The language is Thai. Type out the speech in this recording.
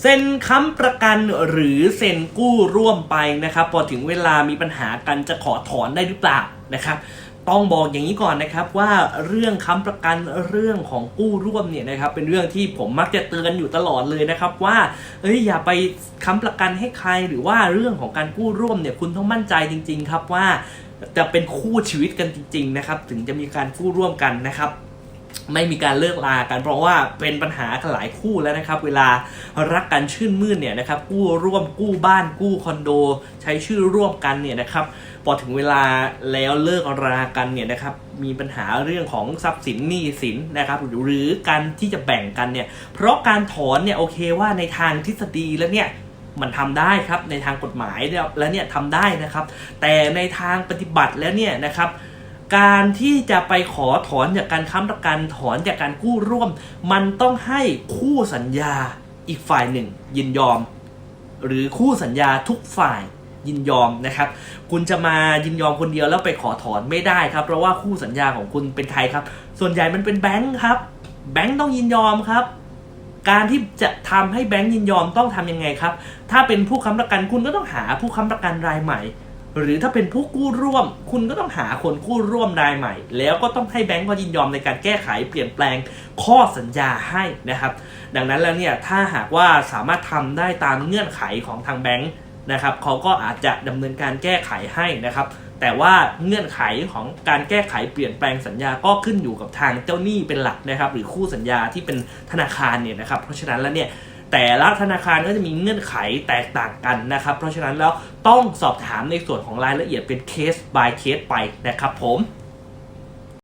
เซ็นค้ำประกันหรือเซ็นกู้ร่วมไปนะครับ พอถึงเวลามีปัญหากันจะขอถอนได้หรือเปล่านะครับ ต้องบอกอย่างนี้ก่อนนะครับว่าเรื่องค้ำประกันเรื่องของกู้ร่วมเนี่ยนะครับ เป็นเรื่องที่ผมมักจะเตือนอยู่ตลอดเลยนะครับ ว่าเอ้ยอย่าไปค้ำประกันให้ใครหรือว่าเรื่องของการกู้ร่วมเนี่ยคุณต้องมั่นใจจริง ๆ ครับว่าจะเป็นคู่ชีวิตกันจริง ๆ นะครับ ถึงจะมีการกู้ร่วมกันนะครับ ไม่มีการเลิกลากันเพราะว่าเป็นปัญหากันหลายคู่แล้วนะครับ เวลารักกันชื่นมื่นเนี่ยนะครับกู้ร่วมกู้บ้านกู้คอนโด ใช้ชื่อร่วมกันเนี่ยนะครับพอถึงเวลาแล้วเลิกรากันเนี่ยนะครับมีปัญหาเรื่องของทรัพย์สินหนี้สินนะครับหรือการที่จะแบ่งกันเนี่ยเพราะการถอนเนี่ยโอเคว่าในทางทฤษฎีแล้วเนี่ยมันทำได้ครับในทางกฎหมายเนี่ยแล้วเนี่ยทำได้นะครับ แต่ในทางปฏิบัติแล้วเนี่ยนะครับ การที่จะไปขอถอนจากการค้ำประกันถอนจากการกู้ร่วม มันต้องให้คู่สัญญาอีกฝ่ายหนึ่ง ยินยอม หรือคู่สัญญาทุกฝ่ายยินยอมนะครับ คุณจะมายินยอมคนเดียวแล้วไปขอถอนไม่ได้ครับ เพราะว่าคู่สัญญาของคุณเป็นใครครับ ส่วนใหญ่มันเป็นแบงค์ครับ แบงค์ต้องยินยอมครับ การที่จะทำให้แบงค์ยินยอมต้องทำยังไงครับ ถ้าเป็นผู้ค้ำประกันคุณก็ต้องหาผู้ค้ำประกันรายใหม่ หรือถ้าเป็นผู้กู้ร่วม คุณก็ต้องหาคนกู้ร่วมรายใหม่ แล้วก็ต้องให้แบงก์ก็ยินยอมในการแก้ไขเปลี่ยนแปลงข้อสัญญาให้นะครับ ดังนั้นแล้วเนี่ยถ้าหากว่าสามารถทำได้ตามเงื่อนไขของทางแบงก์นะครับเขาก็อาจจะดำเนินการแก้ไขให้นะครับ แต่ว่าเงื่อนไขของการแก้ไขเปลี่ยนแปลงสัญญาก็ขึ้นอยู่กับทางเจ้าหนี้เป็นหลักนะครับ หรือคู่สัญญาที่เป็นธนาคารเนี่ยนะครับ เพราะฉะนั้นแล้วเนี่ย แต่ละธนาคารก็จะมีเงื่อนไขแตกต่างกันนะครับ เพราะฉะนั้นแล้วต้องสอบถามในส่วนของรายละเอียดเป็นเคส by เคสไปนะครับผม